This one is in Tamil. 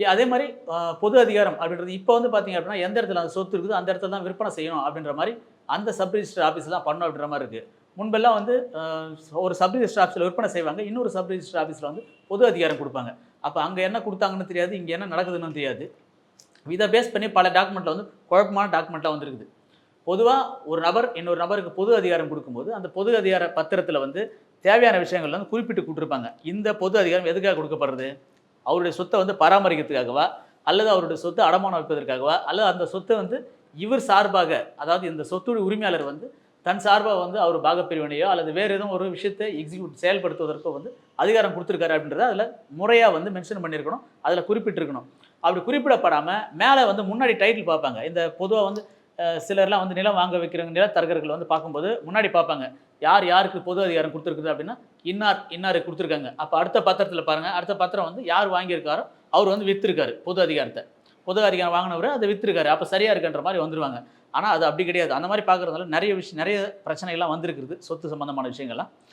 அதே மாதிரி பொது அதிகாரம் அப்படின்றது இப்போ வந்து பார்த்தீங்க அப்படின்னா எந்த இடத்துல அந்த சொத்து இருக்குது அந்த இடத்துல தான் விற்பனை செய்யணும் அப்படின்ற மாதிரி அந்த சப் ரிஜிஸ்டர் ஆஃபீஸ்லாம் பண்ணணும் அப்படின்ற மாதிரி இருக்குது முன்பெல்லாம் வந்து ஒரு சப் ரிஜிஸ்டர் ஆஃபீஸில் விற்பனை செய்வாங்க இன்னொரு சப் ரிஜிஸ்டர் ஆஃபீஸில் வந்து பொது அதிகாரம் கொடுப்பாங்க. அப்போ அங்கே என்ன கொடுத்தாங்கன்னு தெரியாது இங்கே என்ன நடக்குதுன்னு தெரியாது. இதை பேஸ் பண்ணி பல டாக்குமெண்ட்டில் வந்து குழப்பமான டாக்குமெண்ட்டாக வந்துருக்குது. பொதுவாக ஒரு நபர் இன்னொரு நபருக்கு பொது அதிகாரம் கொடுக்கும்போது அந்த பொது அதிகார பத்திரத்தில் வந்து தேவையான விஷயங்கள் வந்து குறிப்பிட்டு கொடுத்துருப்பாங்க. இந்த பொது அதிகாரம் எதுக்காக கொடுக்கப்படுறது? அவருடைய சொத்தை வந்து பராமரிக்கிறதுக்காகவா? அல்லது அவருடைய சொத்தை அடமானம் வைப்பதற்காகவா? அல்லது அந்த சொத்தை வந்து இவர் சார்பாக அதாவது இந்த சொத்துடைய உரிமையாளர் வந்து தன் சார்பாக வந்து அவர் பாகப்பிரிவினையோ அல்லது வேறு எதுவும் ஒரு விஷயத்தை எக்ஸிக்யூட் செயல்படுத்துவதற்கோ வந்து அதிகாரம் கொடுத்துருக்காரு அப்படின்றத அதில் முறையாக வந்து மென்ஷன் பண்ணியிருக்கணும். அதில் குறிப்பிட்டிருக்கணும். அப்படி குறிப்பிடப்படாமல் மேலே வந்து முன்னாடி டைட்டில் பார்ப்பாங்க. இந்த பொதுவாக வந்து சிலர்லாம் வந்து நிலம் வாங்க வைக்கிறவங்க நிலத்தரகர்கள் வந்து பார்க்கும்போது முன்னாடி பார்ப்பாங்க யார் யாருக்கு பொது அதிகாரம் கொடுத்துருக்குது அப்படின்னா இன்னார் இன்னாருக்கு கொடுத்துருக்காங்க. அப்போ அடுத்த பத்திரத்தில் பாருங்கள் அடுத்த பத்திரம் வந்து யார் வாங்கியிருக்காரோ அவர் வந்து விற்றுருக்காரு பொது அதிகாரத்தை. பொது அதிகாரம் வாங்கினவர் அதை விற்றுருக்காரு அப்போ சரியாக இருக்குன்ற மாதிரி வந்துருவாங்க. ஆனால் அது அப்படி கிடையாது. அந்த மாதிரி பார்க்குறதுனால நிறைய விஷயம் நிறைய பிரச்சனைகள்லாம் வந்திருக்குது சொத்து சம்பந்தமான விஷயங்கள்லாம்.